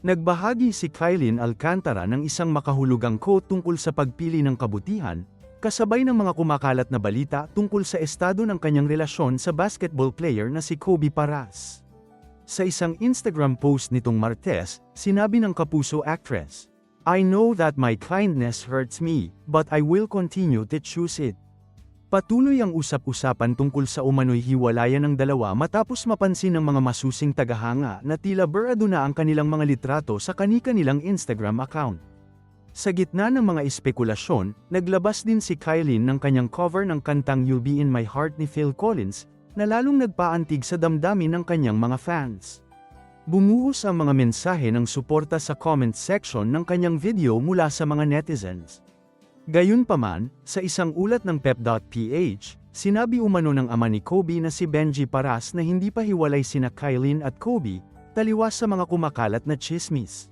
Nagbahagi si Kylin Alcantara ng isang makahulugang quote tungkol sa pagpili ng kabutihan, kasabay ng mga kumakalat na balita tungkol sa estado ng kanyang relasyon sa basketball player na si Kobe Paras. Sa isang Instagram post nitong Martes, sinabi ng kapuso actress, I know that my kindness hurts me, but I will continue to choose it. Patuloy ang usap-usapan tungkol sa umano'y hiwalayan ng dalawa matapos mapansin ng mga masusing tagahanga na tila burado na ang kanilang mga litrato sa kani-kanilang Instagram account. Sa gitna ng mga espekulasyon, naglabas din si Kylie ng kanyang cover ng kantang You'll Be In My Heart ni Phil Collins, na lalong nagpaantig sa damdamin ng kanyang mga fans. Bumuhos ang mga mensahe ng suporta sa comment section ng kanyang video mula sa mga netizens. Gayunpaman, sa isang ulat ng pep.ph, sinabi umano ng ama ni Kobe na si Benji Paras na hindi pa hiwalay sina Kylin at Kobe, taliwas sa mga kumakalat na chismis.